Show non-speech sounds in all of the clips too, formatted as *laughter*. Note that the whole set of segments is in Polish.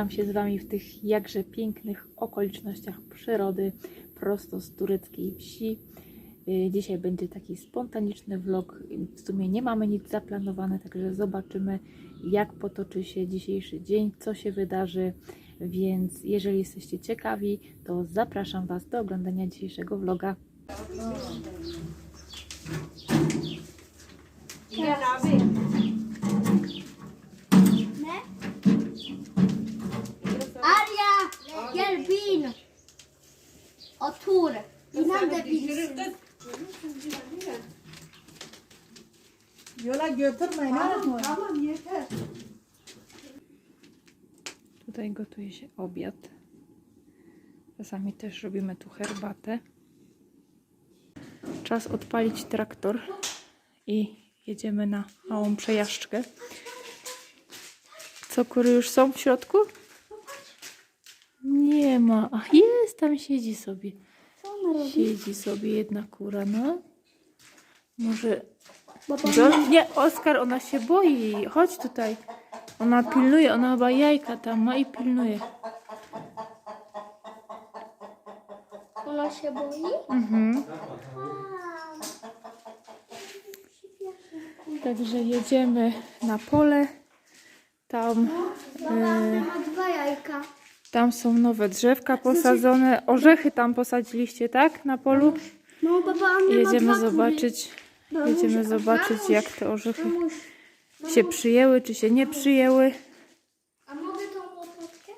Witam się z Wami w tych jakże pięknych okolicznościach przyrody prosto z tureckiej wsi. Y, Dzisiaj będzie taki spontaniczny vlog. W sumie nie mamy nic zaplanowane, także zobaczymy, jak potoczy się dzisiejszy dzień, co się wydarzy. Więc jeżeli jesteście ciekawi, to zapraszam Was do oglądania dzisiejszego vloga. Gel bin. Otur. İnanabilirsin. Yola götürmeyin tamam, tamam yeter. Tutaj gotuje się obiad. Czasami też robimy tu herbatę. Czas odpalić traktor i jedziemy na małą przejażdżkę. Co, kury już są w środku? Ma. Ach, jest, tam siedzi sobie. Co ona robi? Siedzi sobie jedna kura, no. Może... Jo- Nie, Oskar, ona się boi. Chodź tutaj. Ona pilnuje, ona chyba jajka tam ma i pilnuje. Ona się boi? Mhm. Także jedziemy na pole. Tam, e, Ma dwa jajka. Tam są nowe drzewka posadzone. Orzechy tam posadziliście, tak? Na polu? No, baba, Jedziemy zobaczyć, jedziemy zobaczyć jak te orzechy Mamuś, się przyjęły, czy się nie przyjęły. a mogę tą łopatkę?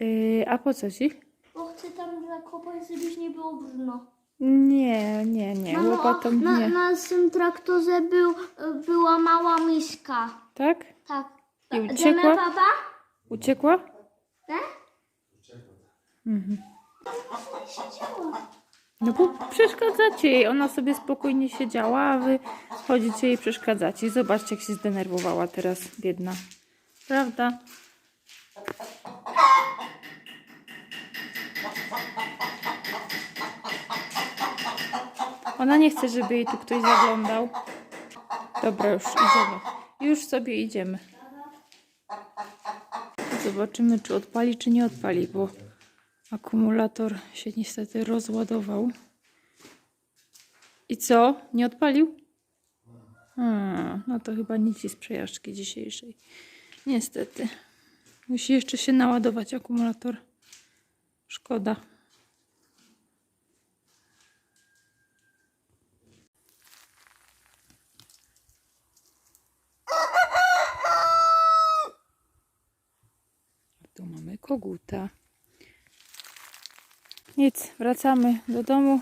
Yy, a po co ci? Bo chcę tam zakopać, żebyś nie było brudno. Nie, nie, nie, Mamo, łopatą na, nie. na tym traktorze był, była mała miśka. Tak? Tak. I uciekła? baba? Uciekła? Tak? Mhm. No bo przeszkadzacie jej, ona sobie spokojnie siedziała, a wy chodzicie i przeszkadzacie. I Zobaczcie, jak się zdenerwowała teraz, biedna. Prawda? Ona nie chce, żeby jej tu ktoś zaglądał. Dobra, już idziemy. Już sobie idziemy. Zobaczymy, czy odpali, czy nie odpali, bo akumulator się niestety rozładował. I co? Nie odpalił? No to chyba nic z przejażdżki dzisiejszej. Niestety. Musi jeszcze się naładować akumulator. Szkoda. Tu mamy koguta. Nic, wracamy do domu.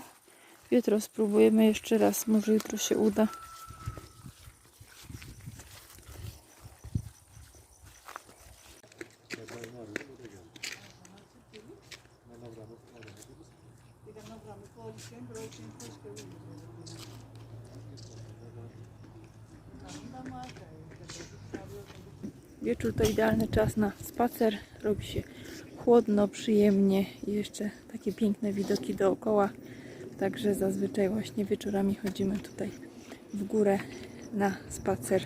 Jutro spróbujemy jeszcze raz, może jutro się uda. Wieczór to idealny czas na spacer. Robi się chłodno, przyjemnie i jeszcze takie piękne widoki dookoła. Także zazwyczaj właśnie wieczorami chodzimy tutaj w górę na spacer,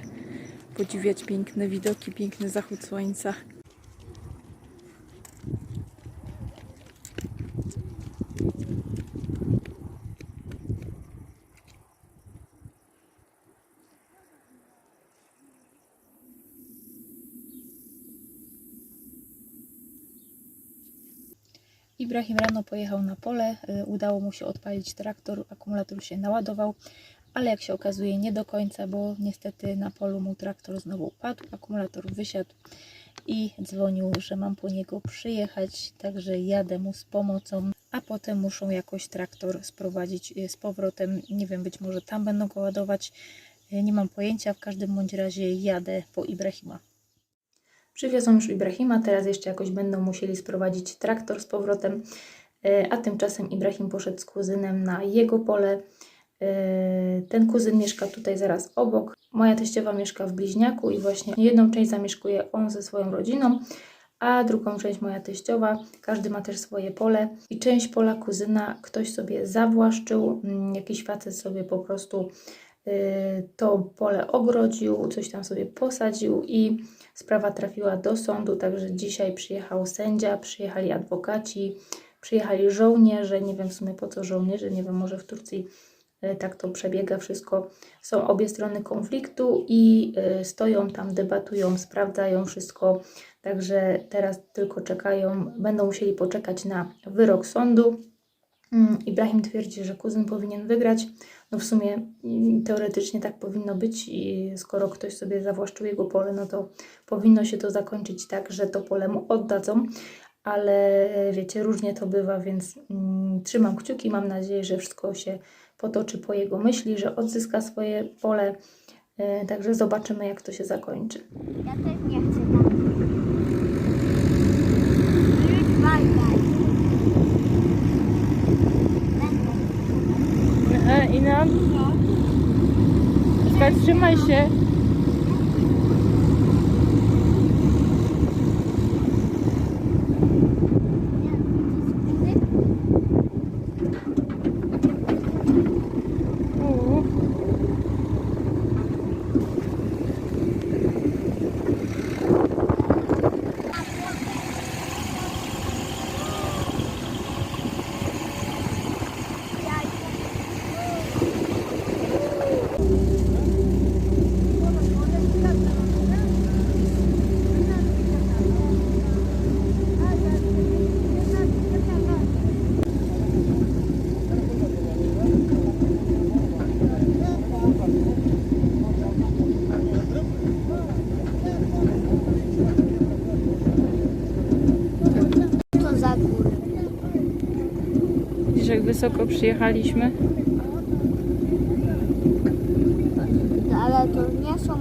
podziwiać piękne widoki, piękny zachód słońca. Ibrahim rano pojechał na pole, y, udało mu się odpalić traktor, akumulator się naładował, ale jak się okazuje nie do końca, bo niestety na polu mu traktor znowu upadł, akumulator wysiadł i dzwonił, że mam po niego przyjechać, także jadę mu z pomocą, a potem muszą jakoś traktor sprowadzić y, z powrotem, nie wiem, być może tam będą go ładować, y, nie mam pojęcia, w każdym bądź razie jadę po Ibrahima. Przywiozą już Ibrahima, teraz jeszcze jakoś będą musieli sprowadzić traktor z powrotem, e, a tymczasem Ibrahim poszedł z kuzynem na jego pole. E, Ten kuzyn mieszka tutaj zaraz obok. Moja teściowa mieszka w bliźniaku i właśnie jedną część zamieszkuje on ze swoją rodziną, a drugą część moja teściowa. Każdy ma też swoje pole i część pola kuzyna ktoś sobie zawłaszczył. Mm, Jakiś facet sobie po prostu y, to pole ogrodził, coś tam sobie posadził i sprawa trafiła do sądu, także dzisiaj przyjechał sędzia, przyjechali adwokaci, przyjechali żołnierze, nie wiem w sumie po co żołnierze, nie wiem, może w Turcji y, tak to przebiega wszystko. Są obie strony konfliktu i y, stoją tam, debatują, sprawdzają wszystko, także teraz tylko czekają, będą musieli poczekać na wyrok sądu. Mm, Ibrahim twierdzi, że kuzyn powinien wygrać. No w sumie teoretycznie tak powinno być i skoro ktoś sobie zawłaszczył jego pole, no to powinno się to zakończyć tak, że to pole mu oddadzą, ale wiecie, różnie to bywa, więc mm, trzymam kciuki, mam nadzieję, że wszystko się potoczy po jego myśli, że odzyska swoje pole, e, także zobaczymy jak to się zakończy. Ja też nie chcę Będę. I nam? Trzymaj się. Wysoko przyjechaliśmy? Ale to nie są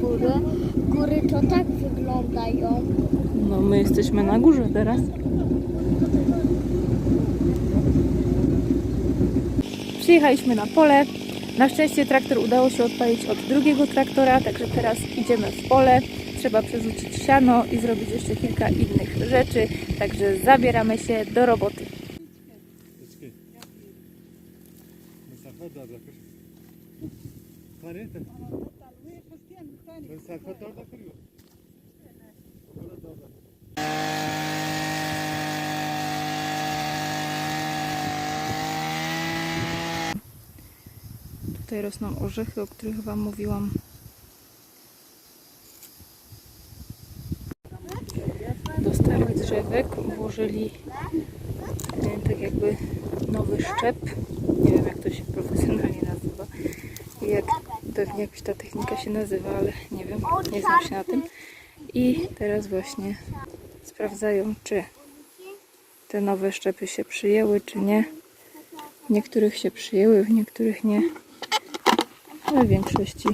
góry. Góry to tak wyglądają. No my jesteśmy na górze teraz. Przyjechaliśmy na pole. Na szczęście traktor udało się odpalić od drugiego traktora, także teraz idziemy w pole. Trzeba przerzucić siano i zrobić jeszcze kilka innych rzeczy, także zabieramy się do roboty. Mesafe da bırakır. Tane de. Mesafe da orada kırıyor. Tutaj rosną orzechy, o których Wam mówiłam. Dostały drzewek, włożyli e, tak jakby nowy szczep. Jak to się profesjonalnie nazywa. I jak pewnie jakoś ta technika się nazywa, ale nie wiem, nie znam się na tym. I teraz właśnie sprawdzają, czy te nowe szczepy się przyjęły, czy nie. W niektórych się przyjęły, w niektórych nie. Ale w większości,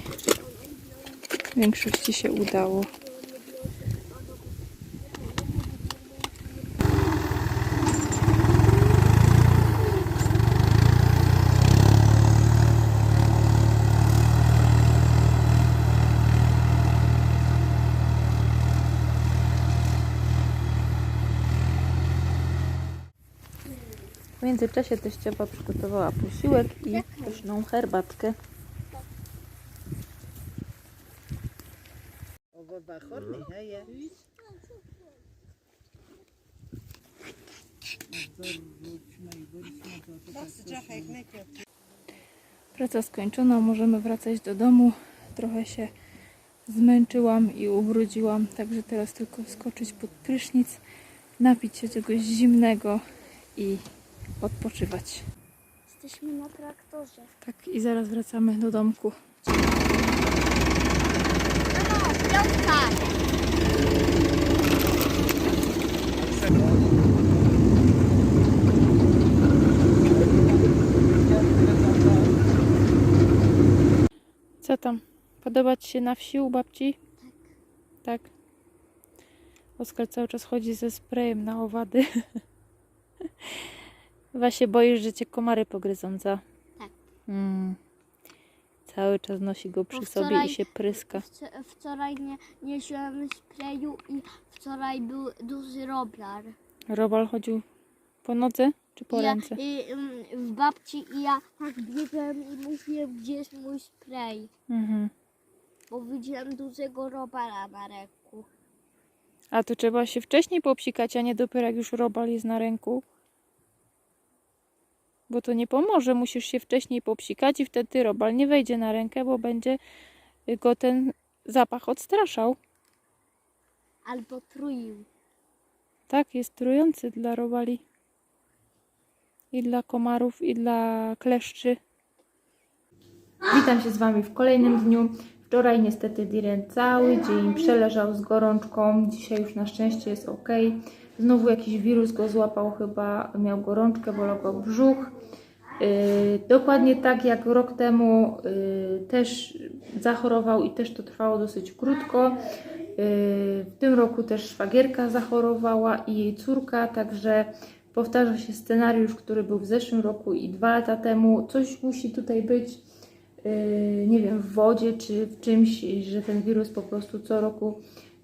w większości się udało. W międzyczasie teściowa przygotowała posiłek i pyszną herbatkę. Hej. Praca skończona, możemy wracać do domu. Trochę się zmęczyłam i ubrudziłam, także teraz tylko skoczyć pod prysznic, napić się czegoś zimnego i odpoczywać. Jesteśmy na traktorze. Tak, i zaraz wracamy do domku. Co tam? Podoba Ci się na wsi u babci? Tak. Tak. Oskar cały czas chodzi ze sprayem na owady. *laughs* Chyba się boisz, że Cię komary pogryzą, co? Tak. Mm. Cały czas nosi go przy Bo sobie wczoraj- i się pryska. Wc- Wczoraj nie niesiemy sprayu i wczoraj był duży roblar. Robal chodził po nodze? Czy po ja, ręce? i, ym, w babci i ja tak biegłem i mówiłem, gdzie jest mój spray. Mhm. Bo widziałem dużego robala na ręku. A to trzeba się wcześniej popsikać, a nie dopiero jak już robal jest na ręku. Bo to nie pomoże, musisz się wcześniej popsikać i wtedy robal nie wejdzie na rękę, bo będzie go ten zapach odstraszał. Albo truił. Tak, jest trujący dla robali. I dla komarów, i dla kleszczy. Witam się z Wami w kolejnym dniu. Wczoraj niestety Diren cały dzień przeleżał z gorączką. Dzisiaj już na szczęście jest ok. Znowu jakiś wirus go złapał, chyba miał gorączkę, bolał go brzuch. Yy, dokładnie tak jak rok temu yy, też zachorował i też to trwało dosyć krótko. Yy, w tym roku też szwagierka zachorowała i jej córka, także powtarza się scenariusz, który był w zeszłym roku i dwa lata temu. Coś musi tutaj być, nie wiem, w wodzie czy w czymś, że ten wirus po prostu co roku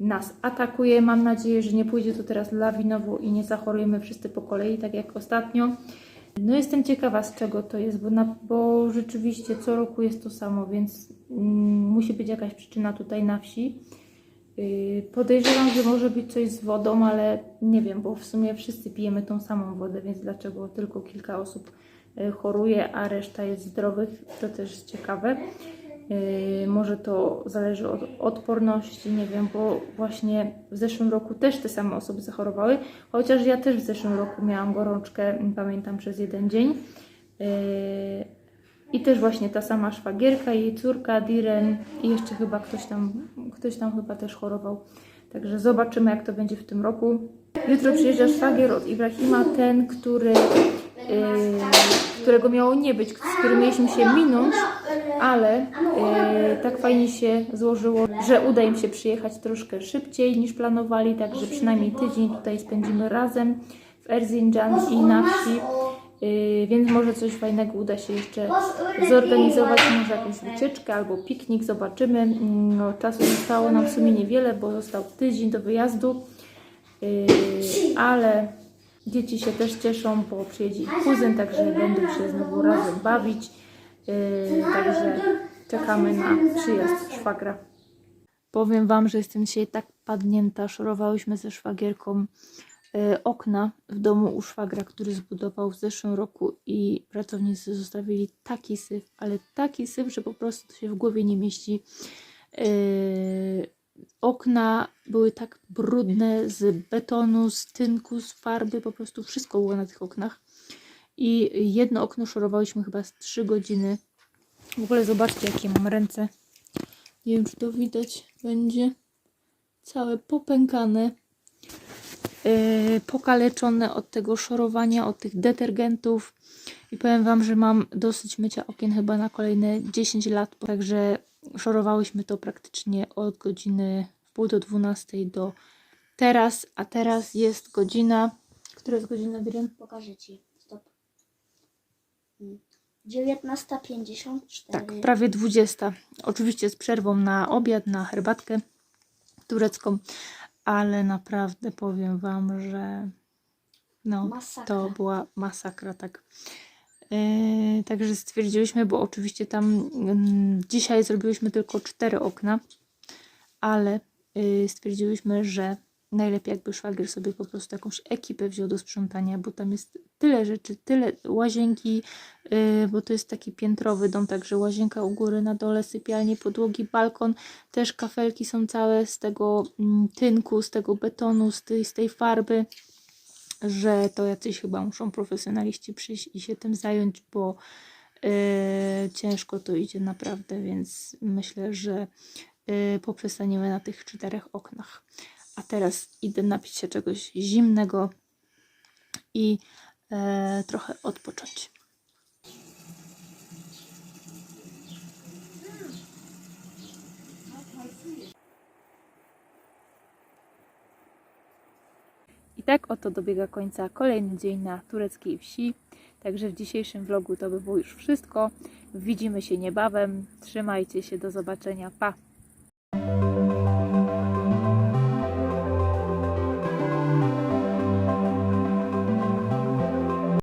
nas atakuje. Mam nadzieję, że nie pójdzie to teraz lawinowo i nie zachorujemy wszyscy po kolei, tak jak ostatnio. No jestem ciekawa z czego to jest, bo, na, bo rzeczywiście co roku jest to samo, więc mm, musi być jakaś przyczyna tutaj na wsi. Yy, podejrzewam, że może być coś z wodą, ale nie wiem, bo w sumie wszyscy pijemy tą samą wodę, więc dlaczego tylko kilka osób choruje, a reszta jest zdrowych, to też jest ciekawe. Yy, może to zależy od odporności, nie wiem, bo właśnie w zeszłym roku też te same osoby zachorowały, chociaż ja też w zeszłym roku miałam gorączkę, pamiętam, przez jeden dzień. Yy, I też właśnie ta sama szwagierka, jej córka, Diren i jeszcze chyba ktoś tam, ktoś tam chyba też chorował. Także zobaczymy, jak to będzie w tym roku. Jutro przyjeżdża szwagier od Ibrahima, ten, który, którego miało nie być, z którym mieliśmy się minąć, ale yy, tak fajnie się złożyło, że uda im się przyjechać troszkę szybciej niż planowali, także przynajmniej tydzień tutaj spędzimy razem w Erzincan i na wsi. Yy, więc może coś fajnego uda się jeszcze zorganizować, może jakąś wycieczkę albo piknik, zobaczymy. Mm, No, czasu zostało nam w sumie niewiele, bo został tydzień do wyjazdu, yy, ale dzieci się też cieszą, bo przyjedzie ich kuzyn, także będą się znowu razem bawić. Yy, także czekamy na przyjazd szwagra. Powiem Wam, że jestem dzisiaj tak padnięta. Szorowałyśmy ze szwagierką e, okna w domu u szwagra, który zbudował w zeszłym roku i pracownicy zostawili taki syf, ale taki syf, że po prostu to się w głowie nie mieści. E, Okna były tak brudne z betonu, z tynku, z farby, po prostu wszystko było na tych oknach. I jedno okno szorowałyśmy chyba z 3 godziny. W ogóle zobaczcie, jakie mam ręce. Nie wiem, czy to widać będzie. Całe popękane yy, pokaleczone od tego szorowania, od tych detergentów. I powiem Wam, że mam dosyć mycia okien chyba na kolejne 10 lat. Także szorowałyśmy to praktycznie od godziny w pół do 12 do teraz. A teraz jest godzina. Która jest godzina, Diren? Pokażę ci. Stop. Mm. 19.54. Tak, prawie 20. Oczywiście z przerwą na obiad, na herbatkę turecką, ale naprawdę powiem Wam, że no, Masakra. to była masakra, tak. Yy, także stwierdziliśmy, bo oczywiście tam mm, dzisiaj zrobiłyśmy tylko cztery okna, ale yy, stwierdziłyśmy, że najlepiej jakby szwagier sobie po prostu jakąś ekipę wziął do sprzątania, bo tam jest tyle rzeczy, tyle łazienki, yy, bo to jest taki piętrowy dom, także łazienka u góry, na dole, sypialnie, podłogi, balkon, też kafelki są całe z tego mm, tynku, z tego betonu, z tej, z tej farby, że to jacyś chyba muszą profesjonaliści przyjść i się tym zająć, bo yy, ciężko to idzie naprawdę, więc myślę, że yy, poprzestaniemy na tych czterech oknach. A teraz idę napić się czegoś zimnego i e, trochę odpocząć. Tak oto dobiega końca kolejny dzień na tureckiej wsi. Także w dzisiejszym vlogu to by było już wszystko. Widzimy się niebawem. Trzymajcie się, do zobaczenia. Pa!